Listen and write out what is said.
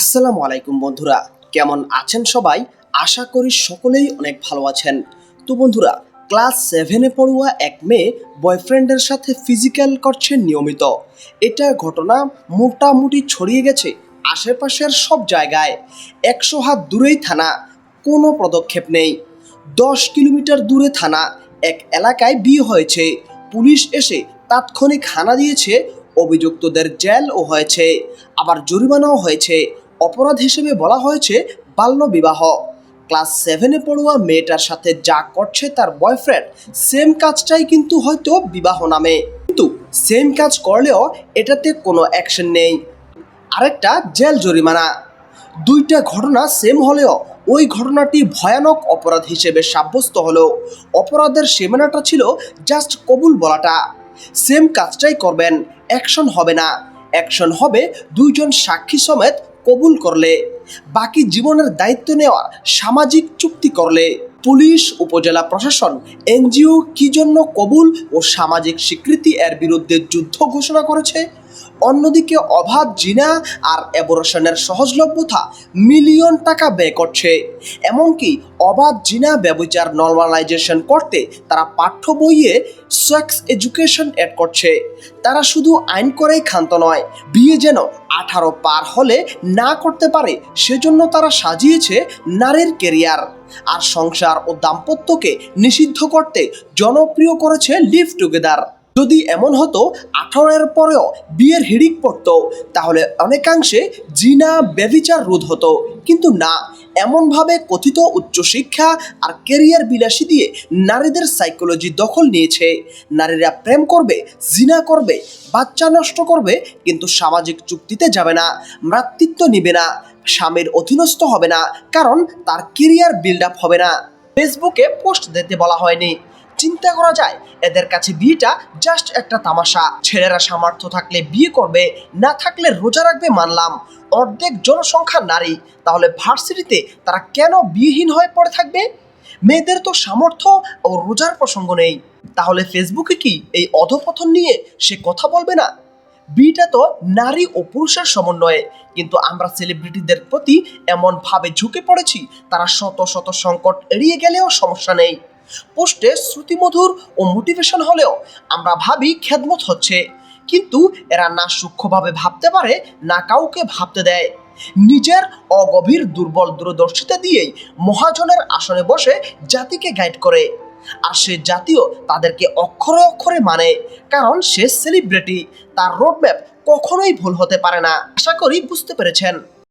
আসসালামু আলাইকুম বন্ধুরা, কেমন আছেন সবাই? আশা করি সকলেই অনেক ভালো আছেন। তো বন্ধুরা, ক্লাস সেভেনে পড়ুয়া এক মেয়ে বয়ফ্রেন্ডের সাথে ফিজিক্যাল করছে নিয়মিত। এটা ঘটনা মোটামুটি ছড়িয়ে গেছে আশেপাশের সব জায়গায়। একশো হাত দূরেই থানা, কোনো পদক্ষেপ নেই। দশ কিলোমিটার দূরে থানা, এক এলাকায় বিয়ে হয়েছে। পুলিশ এসে তাৎক্ষণিক হানা দিয়েছে, অভিযুক্তদের জেলও হয়েছে, আবার জরিমানাও হয়েছে। অপরাধ হিসেবে বলা হয়েছে বাল্যবিবাহ ক্লাস সেভেনে পড়ুয়া মেয়েটার সাথে যা করছে তার বয়ফ্রেন্ড, সেম কাজটাই কিন্তু হয়তো বিবাহ নামে। কিন্তু সেম কাজ করলেও এটাতে কোনো অ্যাকশন নেই। আরেকটা জেল জরিমানা। দুইটা ঘটনা সেম হলেও ওই ঘটনাটি ভয়ানক অপরাধ হিসেবে সাব্যস্ত হলো। অপরাধের সীমানাটা ছিল জাস্ট কবুল বলাটা। সেম কাজটাই করবেন, অ্যাকশন হবে না। অ্যাকশন হবে দুইজন সাক্ষী সমেত কবুল করলে, বাকি জীবনের দায়িত্ব নেওয়ার সামাজিক চুক্তি করলে, পুলিশ, উপজেলা প্রশাসন, এনজিও কি জন্য কবুল ও সামাজিক স্বীকৃতি এর বিরুদ্ধে যুদ্ধ ঘোষণা করেছে? অন্যদিকে অবাধ জিনা আর অ্যাবোরেশনের সহজলভ্যতা মিলিয়ন টাকা ব্যয় করছে। এমনকি অবাধ জিনা ব্যবচার নর্মালাইজেশন করতে তারা পাঠ্য বইয়ে সেক্স এডুকেশন অ্যাড করছে। তারা শুধু আইন করেই ক্ষান্ত নয়, বিয়ে যেন আঠারো পার হলে না করতে পারে, সেজন্য তারা সাজিয়েছে নারীর কেরিয়ার আর সংসার ও দাম্পত্যকে নিষিদ্ধ করতে জনপ্রিয় করেছে লিভ টুগেদার যদি এমন হতো, আঠারোর পরেও বিয়ের হিড়িক পড়তো, তাহলে অনেকাংশে জিনা ব্যভিচার রোধ হতো। কিন্তু না, এমনভাবে কথিত উচ্চশিক্ষা আর কেরিয়ার বিলাসী দিয়ে নারীদের সাইকোলজি দখল নিয়েছে। নারীরা প্রেম করবে, জিনা করবে, বাচ্চা নষ্ট করবে, কিন্তু সামাজিক চুক্তিতে যাবে না, মাতৃত্ব নিবে না, স্বামীর অধীনস্থ হবে না, কারণ তার কেরিয়ার বিল্ড আপ হবে না। ফেসবুকে পোস্ট দিতে বলা হয়নি। চিন্তা করা যায়, এদের কাছে বিয়েটা জাস্ট একটা তামাশা। ছেলেরা সামর্থ্য থাকলে বিয়ে করবে, না থাকলে রোজা রাখবে মানলাম। অর্ধেক জনসংখ্যা নারী, তাহলে ভার্সিটিতে তারা কেন বিয়েহীন হয়ে পড়ে থাকবে? মেয়েদের তো সামর্থ্য ও রোজার প্রসঙ্গ নেই। তাহলে ফেসবুকে কি এই অধপতন নিয়ে সে কথা বলবে না? বিটা তো নারী ও পুরুষের সমন্বয়ে, কিন্তু আমরা সেলিব্রিটিদের প্রতি এমনভাবে ঝুঁকে পড়েছি, তারা শত শত সংকট এড়িয়ে গেলেও সমস্যা নেই। পোস্টে শ্রুতিমধুর ও মোটিভেশন হলেও আমরা ভাবি খেদমত হচ্ছে। কিন্তু এরা না সূক্ষ্মভাবে ভাবতে পারে, না কাউকে ভাবতে দেয়। নিজের অগভীর দুর্বল দূরদর্শিতা দিয়েই মহাজনের আসনে বসে জাতিকে গাইড করে। আর সে জাতীয় তাদেরকে অক্ষরে অক্ষরে মানে কারণ সে সেলিব্রিটি তার রোডম্যাপ কখনোই ভুল হতে পারে না। আশা করি বুঝতে পেরেছেন।